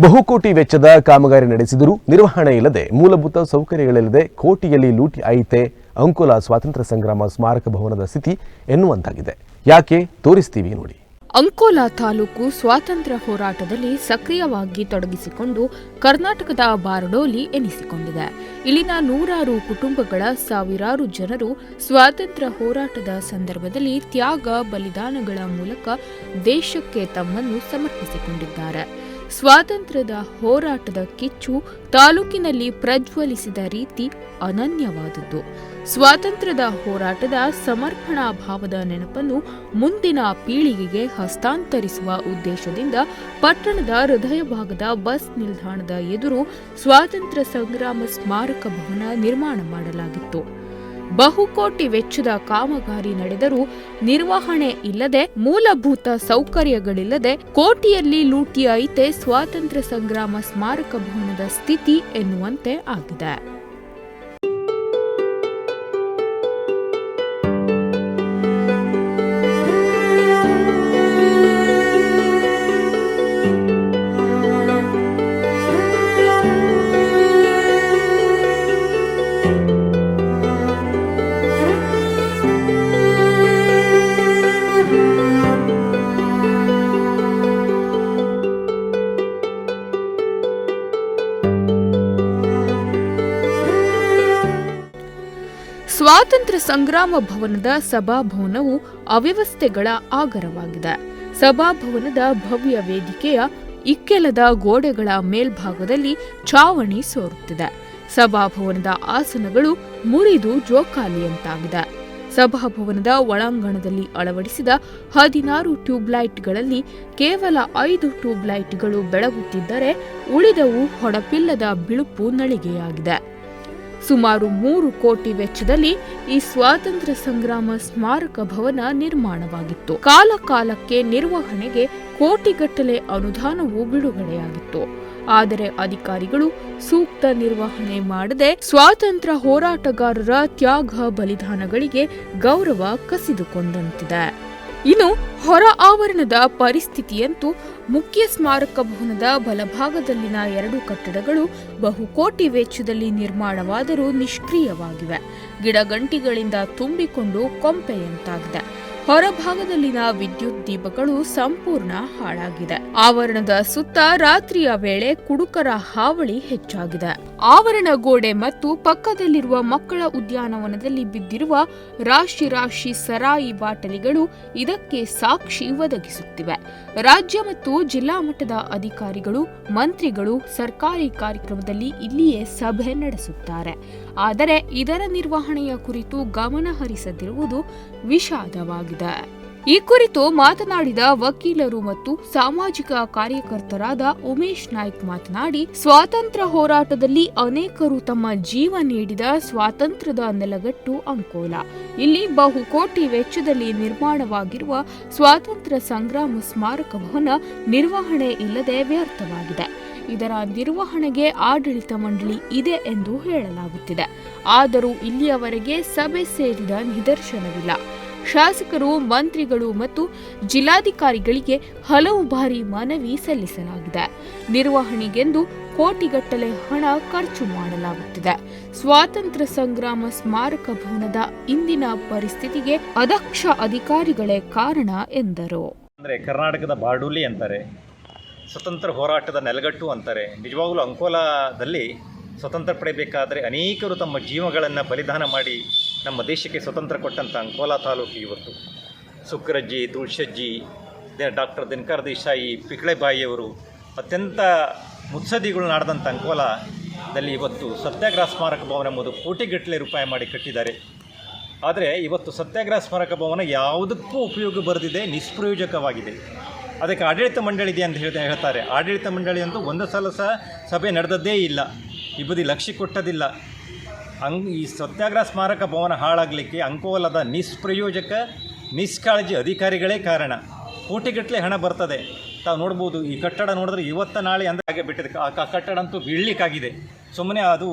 ಬಹುಕೋಟಿ ವೆಚ್ಚದ ಕಾಮಗಾರಿ ನಡೆಸಿದರೂ ನಿರ್ವಹಣೆ ಇಲ್ಲದೆ ಮೂಲಭೂತ ಸೌಕರ್ಯಗಳಿಲ್ಲದೆ ಕೋಟಿಯಲ್ಲಿ ಲೂಟಿ ಆಯಿತೆ ಅಂಕೋಲಾ ಸ್ವಾತಂತ್ರ್ಯ ಸಂಗ್ರಾಮ ಸ್ಮಾರಕ ಭವನದ ಸ್ಥಿತಿ ಎನ್ನುವಂತಾಗಿದೆ. ಯಾಕೆ? ತೋರಿಸ್ತೀವಿ ನೋಡಿ. ಅಂಕೋಲಾ ತಾಲೂಕು ಸ್ವಾತಂತ್ರ್ಯ ಹೋರಾಟದಲ್ಲಿ ಸಕ್ರಿಯವಾಗಿ ತೊಡಗಿಸಿಕೊಂಡು ಕರ್ನಾಟಕದ ಬಾರಡೋಲಿ ಎನಿಸಿಕೊಂಡಿದೆ. ಇಲ್ಲಿನ ನೂರಾರು ಕುಟುಂಬಗಳ ಸಾವಿರಾರು ಜನರು ಸ್ವಾತಂತ್ರ್ಯ ಹೋರಾಟದ ಸಂದರ್ಭದಲ್ಲಿ ತ್ಯಾಗ ಬಲಿದಾನಗಳ ಮೂಲಕ ದೇಶಕ್ಕೆ ತಮ್ಮನ್ನು ಸಮರ್ಪಿಸಿಕೊಂಡಿದ್ದಾರೆ. ಸ್ವಾತಂತ್ರ್ಯದ ಹೋರಾಟದ ಕಿಚ್ಚು ತಾಲೂಕಿನಲ್ಲಿ ಪ್ರಜ್ವಲಿಸಿದ ರೀತಿ ಅನನ್ಯವಾದದ್ದು. ಸ್ವಾತಂತ್ರ್ಯದ ಹೋರಾಟದ ಸಮರ್ಪಣಾ ಭಾವದ ನೆನಪನ್ನು ಮುಂದಿನ ಪೀಳಿಗೆಗೆ ಹಸ್ತಾಂತರಿಸುವ ಉದ್ದೇಶದಿಂದ ಪಟ್ಟಣದ ಹೃದಯ ಭಾಗದ ಬಸ್ ನಿಲ್ದಾಣದ ಎದುರು ಸ್ವಾತಂತ್ರ್ಯ ಸಂಗ್ರಾಮ ಸ್ಮಾರಕ ಭವನ ನಿರ್ಮಾಣ ಮಾಡಲಾಗಿತ್ತು. ಬಹುಕೋಟಿ ವೆಚ್ಚದ ಕಾಮಗಾರಿ ನಡೆದರೂ ನಿರ್ವಹಣೆ ಇಲ್ಲದೆ ಮೂಲಭೂತ ಸೌಕರ್ಯಗಳಿಲ್ಲದೆ ಕೋಟಿಯಲ್ಲಿ ಲೂಟಿ ಐತೆ ಸ್ವಾತಂತ್ರ್ಯ ಸಂಗ್ರಾಮ ಸ್ಮಾರಕ ಭವನದ ಸ್ಥಿತಿ ಎನ್ನುವಂತೆ ಆಗಿದೆ. ಸ್ವಾತಂತ್ರ್ಯ ಸಂಗ್ರಾಮ ಭವನದ ಸಭಾಭವನವು ಅವ್ಯವಸ್ಥೆಗಳ ಆಗರವಾಗಿದೆ. ಸಭಾಭವನದ ಭವ್ಯ ವೇದಿಕೆಯ ಇಕ್ಕೆಲದ ಗೋಡೆಗಳ ಮೇಲ್ಭಾಗದಲ್ಲಿ ಛಾವಣಿ ಸೋರುತ್ತಿದೆ. ಸಭಾಭವನದ ಆಸನಗಳು ಮುರಿದು ಜೋಕಾಲಿಯಂತಾಗಿದೆ. ಸಭಾಭವನದ ಒಳಾಂಗಣದಲ್ಲಿ ಅಳವಡಿಸಿದ ಹದಿನಾರು ಟ್ಯೂಬ್ಲೈಟ್ಗಳಲ್ಲಿ ಕೇವಲ ಐದು ಟ್ಯೂಬ್ಲೈಟ್ಗಳು ಬೆಳಗುತ್ತಿದ್ದರೆ ಉಳಿದವು ಹೊಡಪಿಲ್ಲದ ಬಿಳುಪು ನಳಿಗೆಯಾಗಿದೆ. ಸುಮಾರು ಮೂರು ಕೋಟಿ ವೆಚ್ಚದಲ್ಲಿ ಈ ಸ್ವಾತಂತ್ರ್ಯ ಸಂಗ್ರಾಮ ಸ್ಮಾರಕ ಭವನ ನಿರ್ಮಾಣವಾಗಿತ್ತು. ಕಾಲಕಾಲಕ್ಕೆ ನಿರ್ವಹಣೆಗೆ ಕೋಟಿಗಟ್ಟಲೆ ಅನುದಾನವು ಬಿಡುಗಡೆಯಾಗಿತ್ತು. ಆದರೆ ಅಧಿಕಾರಿಗಳು ಸೂಕ್ತ ನಿರ್ವಹಣೆ ಮಾಡದೆ ಸ್ವಾತಂತ್ರ್ಯ ಹೋರಾಟಗಾರರ ತ್ಯಾಗ ಬಲಿದಾನಗಳಿಗೆ ಗೌರವ ಕಸಿದುಕೊಂಡಂತಿದೆ. ಇನ್ನು ಹೊರ ಆವರಣದ ಪರಿಸ್ಥಿತಿಯಂತೂ ಮುಖ್ಯ ಸ್ಮಾರಕ ಭವನದ ಬಲಭಾಗದಲ್ಲಿನ ಎರಡು ಕಟ್ಟಡಗಳು ಬಹುಕೋಟಿ ವೆಚ್ಚದಲ್ಲಿ ನಿರ್ಮಾಣವಾದರೂ ನಿಷ್ಕ್ರಿಯವಾಗಿವೆ. ಗಿಡಗಂಟಿಗಳಿಂದ ತುಂಬಿಕೊಂಡು ಕೊಂಪೆಯಂತಾಗಿದೆ. ಹೊರಭಾಗದಲ್ಲಿನ ವಿದ್ಯುತ್ ದೀಪಗಳು ಸಂಪೂರ್ಣ ಹಾಳಾಗಿದೆ. ಆವರಣದ ಸುತ್ತ ರಾತ್ರಿಯ ವೇಳೆ ಕುಡುಕರ ಹಾವಳಿ ಹೆಚ್ಚಾಗಿದೆ. ಆವರಣ ಗೋಡೆ ಮತ್ತು ಪಕ್ಕದಲ್ಲಿರುವ ಮಕ್ಕಳ ಉದ್ಯಾನವನದಲ್ಲಿ ಬಿದ್ದಿರುವ ರಾಶಿ ರಾಶಿ ಸರಾಯಿ ಬಾಟಲಿಗಳು ಇದಕ್ಕೆ ಸಾಕ್ಷಿ ಒದಗಿಸುತ್ತಿವೆ. ರಾಜ್ಯ ಮತ್ತು ಜಿಲ್ಲಾ ಮಟ್ಟದ ಅಧಿಕಾರಿಗಳು, ಮಂತ್ರಿಗಳು ಸರ್ಕಾರಿ ಕಾರ್ಯಕ್ರಮದಲ್ಲಿ ಇಲ್ಲಿಯೇ ಸಭೆ ನಡೆಸುತ್ತಾರೆ. ಆದರೆ ಇದರ ನಿರ್ವಹಣೆಯ ಕುರಿತು ಗಮನ ಹರಿಸದಿರುವುದು ವಿಷಾದವಾಗಿದೆ. ಈ ಕುರಿತು ಮಾತನಾಡಿದ ವಕೀಲರು ಮತ್ತು ಸಾಮಾಜಿಕ ಕಾರ್ಯಕರ್ತರಾದ ಉಮೇಶ್ ನಾಯ್ಕ್ ಮಾತನಾಡಿ, ಸ್ವಾತಂತ್ರ್ಯ ಹೋರಾಟದಲ್ಲಿ ಅನೇಕರು ತಮ್ಮ ಜೀವ ನೀಡಿದ ಸ್ವಾತಂತ್ರ್ಯದ ನೆಲಗಟ್ಟು ಅಂಕೋಲ. ಇಲ್ಲಿ ಬಹುಕೋಟಿ ವೆಚ್ಚದಲ್ಲಿ ನಿರ್ಮಾಣವಾಗಿರುವ ಸ್ವಾತಂತ್ರ್ಯ ಸಂಗ್ರಾಮ ಸ್ಮಾರಕ ಭವನ ನಿರ್ವಹಣೆ ಇಲ್ಲದೆ ವ್ಯರ್ಥವಾಗಿದೆ. ಇದರ ನಿರ್ವಹಣೆಗೆ ಆಡಳಿತ ಮಂಡಳಿ ಇದೆ ಎಂದು ಹೇಳಲಾಗುತ್ತಿದೆ. ಆದರೂ ಇಲ್ಲಿಯವರೆಗೆ ಸಭೆ ಸೇರಿದ ನಿದರ್ಶನವಿಲ್ಲ. ಶಾಸಕರು, ಮಂತ್ರಿಗಳು ಮತ್ತು ಜಿಲ್ಲಾಧಿಕಾರಿಗಳಿಗೆ ಹಲವು ಬಾರಿ ಮನವಿ ಸಲ್ಲಿಸಲಾಗಿದೆ. ನಿರ್ವಹಣೆಗೆಂದು ಕೋಟಿಗಟ್ಟಲೆ ಹಣ ಖರ್ಚು ಮಾಡಲಾಗುತ್ತಿದೆ. ಸ್ವಾತಂತ್ರ್ಯ ಸಂಗ್ರಾಮ ಸ್ಮಾರಕ ಭವನದ ಇಂದಿನ ಪರಿಸ್ಥಿತಿಗೆ ಅದಕ್ಷ ಅಧಿಕಾರಿಗಳೇ ಕಾರಣ ಎಂದರು. ಅಂದರೆ ಕರ್ನಾಟಕದ ಬಾರ್ಡೂಲಿ ಅಂತಾರೆ, ಸ್ವತಂತ್ರ ಹೋರಾಟದ ನೆಲಗಟ್ಟು ಅಂತಾರೆ. ನಿಜವಾಗಲೂ ಅಂಕೋಲಾದಲ್ಲಿ ಸ್ವತಂತ್ರ ಪಡೆಯಬೇಕಾದರೆ ಅನೇಕರು ತಮ್ಮ ಜೀವಗಳನ್ನು ಬಲಿದಾನ ಮಾಡಿ ನಮ್ಮ ದೇಶಕ್ಕೆ ಸ್ವತಂತ್ರ ಕೊಟ್ಟಂಥ ಅಂಕೋಲಾ ತಾಲೂಕು ಇವತ್ತು. ಸುಕ್ರಜ್ಜಿ ತುಳಸಜ್ಜಿ ಡಾಕ್ಟರ್ ದಿನಕರ್ ದೇಸಾಯಿ, ಪಿಕ್ಳೆಬಾಯಿಯವರು ಅತ್ಯಂತ ಮುತ್ಸದಿಗಳು ನಾಡಿದಂಥ ಅಂಕೋಲಾದಲ್ಲಿ ಇವತ್ತು ಸತ್ಯಾಗ್ರಹ ಸ್ಮಾರಕ ಭವನ ಎಂಬುದು ಕೋಟಿಗಟ್ಟಲೆ ರೂಪಾಯಿ ಮಾಡಿ ಕಟ್ಟಿದ್ದಾರೆ. ಆದರೆ ಇವತ್ತು ಸತ್ಯಾಗ್ರಹ ಸ್ಮಾರಕ ಭವನ ಯಾವುದಕ್ಕೂ ಉಪಯೋಗ ಬರೆದಿದೆ, ನಿಷ್ಪ್ರಯೋಜಕವಾಗಿದೆ. ಅದಕ್ಕೆ ಆಡಳಿತ ಮಂಡಳಿ ಇದೆ ಅಂತ ಹೇಳ್ತಾ ಹೇಳ್ತಾರೆ. ಆಡಳಿತ ಮಂಡಳಿ ಅಂತೂ ಒಂದು ಸಲ ಸಹ ಸಭೆ ನಡೆದದ್ದೇ ಇಲ್ಲ. ಈ ಬದಿ ಲಕ್ಷ್ಯ ಕೊಟ್ಟದಿಲ್ಲ. ಅಂಗ್ ಈ ಸತ್ಯಾಗ್ರಹ ಸ್ಮಾರಕ ಭವನ ಹಾಳಾಗಲಿಕ್ಕೆ ಅಂಕೋಲದ ನಿಷ್ಪ್ರಯೋಜಕ, ನಿಷ್ಕಾಳಜಿ ಅಧಿಕಾರಿಗಳೇ ಕಾರಣ. ಕೋಟಿಗಟ್ಟಲೆ ಹಣ ಬರ್ತದೆ. ತಾವು ನೋಡ್ಬೋದು, ಈ ಕಟ್ಟಡ ನೋಡಿದ್ರೆ ಇವತ್ತ ನಾಳೆ ಅಂದರೆ ಹಾಗೆ ಬಿಟ್ಟಿದೆ. ಆ ಕಟ್ಟಡ ಅಂತೂ ಬೀಳ್ಲಿಕ್ಕಾಗಿದೆ. ಸುಮ್ಮನೆ ಅದು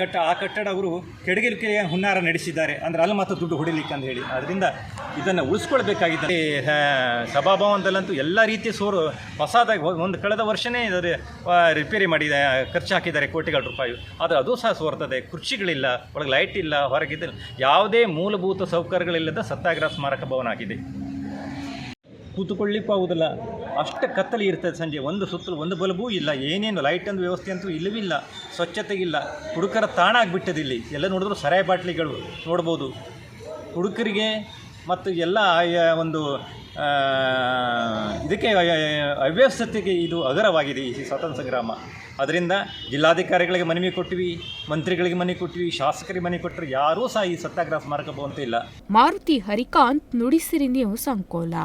ಕಟ್ಟ, ಆ ಕಟ್ಟಡ ಅವರು ಕೆಡಗಿಲಿಕ್ಕೆ ಹುನ್ನಾರ ನಡೆಸಿದ್ದಾರೆ. ಅಂದರೆ ಅಲ್ಲಿ ಮಾತ್ರ ದುಡ್ಡು ಹೊಡಿಲಿಕ್ಕೆ ಅಂತ ಹೇಳಿ ಅದರಿಂದ ಇದನ್ನು ಉಳಿಸ್ಕೊಳ್ಬೇಕಾಗಿದೆ ಸಭಾಭವನದಲ್ಲಂತೂ ಎಲ್ಲ ರೀತಿಯ ಸೋರು ಹೊಸದಾಗಿ ಒಂದು ಕಳೆದ ವರ್ಷವೇ ಇದರ ರಿಪೇರಿ ಮಾಡಿದೆ, ಖರ್ಚು ಹಾಕಿದ್ದಾರೆ ಕೋಟಿಗಳ ರೂಪಾಯಿ. ಆದರೆ ಅದು ಸಹ ಸೋರ್ತದೆ. ಕುರ್ಚಿಗಳಿಲ್ಲ ಒಳಗೆ ಲೈಟ್ ಇಲ್ಲ ಹೊರಗಿದ್ದ ಯಾವುದೇ ಮೂಲಭೂತ ಸೌಕರ್ಯಗಳಿಲ್ಲದ ಸತ್ಯಾಗ್ರಹ ಸ್ಮಾರಕ ಭವನ ಆಗಿದೆ. ಕೂತುಕೊಳ್ಳಿಕ್ಕೂ ಆಗುವುದಿಲ್ಲ ಅಷ್ಟು ಕತ್ತಲಿ ಇರ್ತದೆ ಸಂಜೆ. ಒಂದು ಸುತ್ತಲೂ ಒಂದು ಬಲ್ಬೂ ಇಲ್ಲ. ಏನೇನು ಲೈಟ್ ಒಂದು ವ್ಯವಸ್ಥೆ ಅಂತೂ ಇಲ್ಲವಿಲ್ಲ ಸ್ವಚ್ಛತೆಗಿಲ್ಲ ಹುಡುಕರ ತಾಣ ಆಗಿಬಿಟ್ಟದಿಲ್ಲಿ ಎಲ್ಲ ನೋಡಿದ್ರು ಸರಾಯಿ ಬಾಟ್ಲಿಗಳು ನೋಡ್ಬೋದು. ಹುಡುಗರಿಗೆ ಮತ್ತು ಎಲ್ಲ ಒಂದು ಇದಕ್ಕೆ ಅವ್ಯವಸ್ಥತೆಗೆ ಇದು ಅಗರವಾಗಿದೆ ಈ ಸ್ವಾತಂತ್ರ್ಯ ಸಂಗ್ರಾಮ. ಅದರಿಂದ ಜಿಲ್ಲಾಧಿಕಾರಿಗಳಿಗೆ ಮನವಿ ಕೊಟ್ಟಿವಿ ಮಂತ್ರಿಗಳಿಗೆ ಮನವಿ ಕೊಟ್ಟಿವಿ ಶಾಸಕರಿಗೆ ಮನವಿ ಕೊಟ್ಟರೆ ಯಾರೂ ಸಹ ಈ ಸತ್ಯಾಗ್ರಹ ಸ್ಮಾರಕ ಇಲ್ಲ ಮಾರುತಿ ಹರಿಕಾಂತ್ ನುಡಿಸಿರಿ ನ್ಯೂಸ್ ಅಂಕೋಲಾ.